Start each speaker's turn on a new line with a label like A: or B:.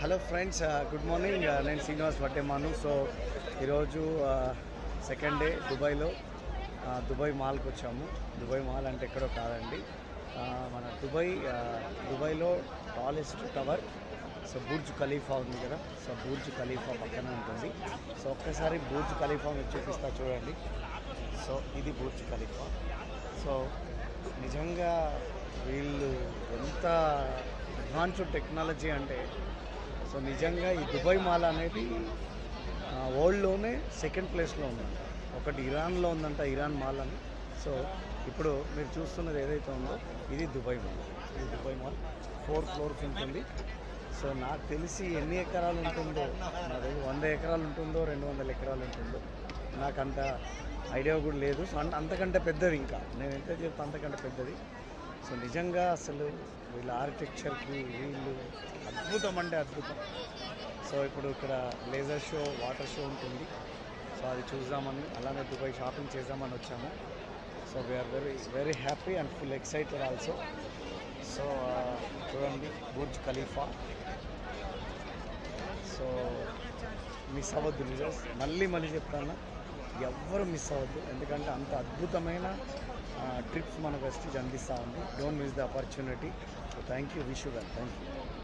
A: Hello friends good morning నేను Srinivas Vaddemanu. So ఈరోజు uh, second day దుబాయ్లో. Uh, దుబాయ్ మాల్కి వచ్చాము. దుబాయ్ మాల్ అంటే ఎక్కడో కాదండి. Uh, మన దుబాయ్ దుబాయ్లో tallest tower so Burj Khalifa ఉంది కదా. సో బూర్జ్ ఖలీఫా పక్కన ఉంటుంది. సో ఒక్కసారి బూర్జ్ ఖలీఫా మీరు చూపిస్తా చూడండి. సో ఇది బూర్జ్ ఖలీఫా సో నిజంగా వీళ్ళు ఎంత అడ్వాన్స్డ్ టెక్నాలజీ అంటే సో నిజంగా ఈ దుబాయ్ మాల్ అనేది వరల్డ్లోనే సెకండ్ ప్లేస్లో ఉందంట. ఒకటి ఇరాన్లో ఉందంట ఇరాన్ మాల్ అని. సో ఇప్పుడు మీరు చూస్తున్నది ఏదైతే ఉందో ఇది దుబాయ్ మాల్. ఇది దుబాయ్ మాల్. ఫోర్ ఫ్లోర్స్ ఉంటుంది. సో నాకు తెలిసి ఎన్ని ఎకరాలు ఉంటుందో నాకు వంద ఎకరాలు ఉంటుందో రెండు వందల ఎకరాలు ఉంటుందో నాకు అంత ఐడియా కూడా లేదు. సో అంత అంతకంటే పెద్దది ఇంకా. నేను ఎంత చెప్తా అంతకంటే పెద్దది. సో నిజంగా అసలు వీళ్ళ ఆర్కిటెక్చర్కి వీళ్ళు అద్భుతం అంటే అద్భుతం. సో ఇప్పుడు ఇక్కడ లేజర్ షో వాటర్ షో ఉంటుంది. సో అది చూద్దామని అలానే దుబాయ్ షాపింగ్ చేద్దామని వచ్చాము. So we are very very happy and full excited also so చూడండి బుర్జ్ ఖలీఫా. సో మిస్ అవ్వద్దు రిజల్ట్స్ మళ్ళీ మళ్ళీ చెప్తాను ఎవ్వరు మిస్ అవ్వద్దు. ఎందుకంటే అంత అద్భుతమైన ట్రిప్స్ మన వెస్టేజ్ అందిస్తూ ఉంది. Don't miss the opportunity so thank you wish you thank you